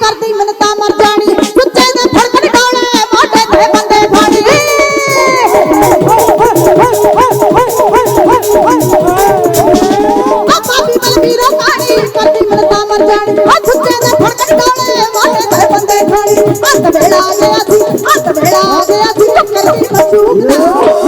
ਕਰਦੀ ਮਿੰਨਤਾਂ ਮਰ ਜਾਣੀ। ਸੁੱਚੇ ਦੇ ਫੜਕਣ ਡੋਲੇ ਮੋਢੇ ਤੇ ਬੰਦੇ ਫਾੜੀ ਆ ਪਾਪੀ ਬਲਬੀਰੋ ਪਾਣੀ ਕਰਦੀ ਮਿੰਨਤਾਂ ਮਰ ਜਾਣੀ। ਆ ਸੁੱਚੇ ਦੇ ਫੜਕਣ ਡੋਲੇ ਮੋਢੇ ਤੇ ਬੰਦੇ ਫਾੜੀ ਅੰਤ ਵੇਲਾ ਆ ਗਿਆ ਸੀ ਅੰਤ ਵੇਲਾ ਆ ਗਿਆ ਸੀ ਚੱਕਰ ਦੀ ਮਸੂਕ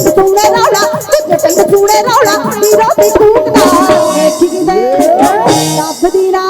ਸੂਣੇ ਰੌਲਾ ਤੁਝੇ ਪਿੰਡ ਸੂਣੇ ਰੌਲਾ ਹੀਰੋ ਦੀ ਕੂਕਦਾ ਵੇਖੀ ਕਿਤੇ ਦੱਬਦੀ ਨਾ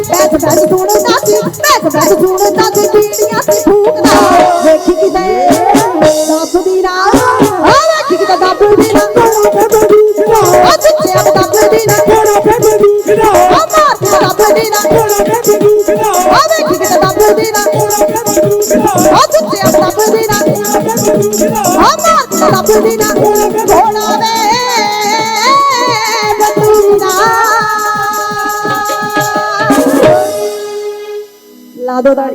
ਬੈਠ ਬੈਠ ਸੁਣਦਾ ਸੀ ਬੈਠ ਬੈਠ ਸੁਣਦਾ ਸੀ ਕੀੜੀਆਂ ਸੀ ਫੂਕਦਾ ਵੇਖੀ ਕਿਤੇ ਦੱਬਦੀ ਨਾ ਆ ਵੇਖੀ ਕਿਤੇ ਦੱਬਦੀ ਨਾ ਆ ਚੁੱਚਿਆ ਦੱਬਦੀ ਨਾ ਆ ਮਾਰਦੀ ਨਾ ਦੱਬਦੀ ਨਾ ਆ ਵੇਖੀ ਕਿਤੇ ਦੱਬਦੀ ਨਾ ਆ ਚੁੱਚਿਆ ਦੱਬਦੀ ਨਾ ਆ ਮਾਰਦੀ ਨਾ ਦੱਬਦੀ ਨਾ ਥੋੜਾ ਵੇ സാധുതായി